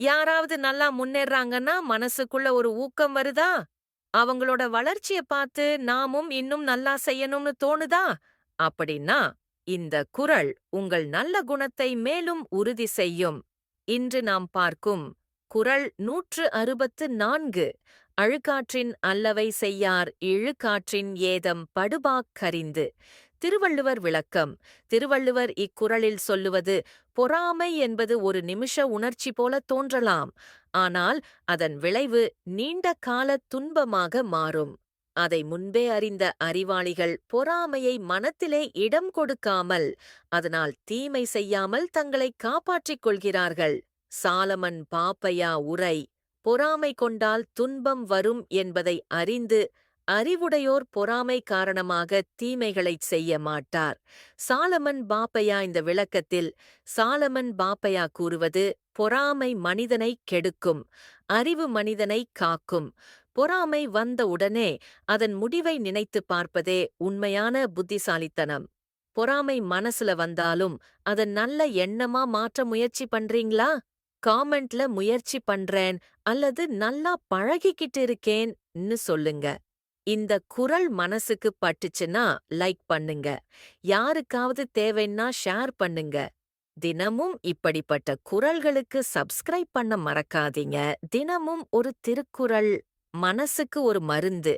யாராவது நல்லா முன்னேறாங்கன்னா மனசுக்குள்ள ஒரு ஊக்கம் வருதா? அவங்களோட வளர்ச்சிய பார்த்து நாமும் இன்னும் நல்லா செய்யணும்னு தோணுதா? அப்படின்னா இந்த குறள் உங்கள் நல்ல குணத்தை மேலும் உறுதி செய்யும். இன்று நாம் பார்க்கும் குறள் நூற்று அறுபத்து நான்கு. அழுக்காற்றின் அல்லவை செய்யார் இழுக்காற்றின் ஏதம் படுபாக் கரிந்து. திருவள்ளுவர் விளக்கம். திருவள்ளுவர் இக்குறளில் சொல்லுவது பொறாமை என்பது ஒரு நிமிஷ உணர்ச்சி போல தோன்றலாம். ஆனால் அதன் விளைவு நீண்ட கால துன்பமாக மாறும். அதை முன்பே அறிந்த அறிவாளிகள் பொறாமையை மனத்திலே இடம் கொடுக்காமல் அதனால் தீமை செய்யாமல் தங்களை காப்பாற்றிக் கொள்கிறார்கள். சாலமன் பாப்பையா உரை பொறாமை கொண்டால் துன்பம் வரும் என்பதை அறிந்து அறிவுடையோர் பொறாமை காரணமாக தீமைகளைச் செய்ய மாட்டார். சாலமன் பாப்பையா இந்த விளக்கத்தில் சாலமன் பாப்பையா கூறுவது பொறாமை மனிதனை கெடுக்கும் அறிவு மனிதனை காக்கும். பொறாமை வந்த உடனே அதன் முடிவை நினைத்து பார்ப்பதே உண்மையான புத்திசாலித்தனம். பொறாமை மனசுல வந்தாலும் அதன் நல்ல எண்ணமா மாற்ற முயற்சி பண்றீங்களா? காமெண்ட்ல முயற்சி பண்றேன் அல்லது நல்லா பழகிக்கிட்டு இருக்கேன்னு சொல்லுங்க. இந்த குரல் மனசுக்கு பட்டுச்சுன்னா லைக் பண்ணுங்க. யாருக்காவது தேவைன்னா ஷேர் பண்ணுங்க. தினமும் இப்படிப்பட்ட குரல்களுக்கு சப்ஸ்கிரைப் பண்ண மறக்காதீங்க. தினமும் ஒரு திருக்குறள் மனசுக்கு ஒரு மருந்து.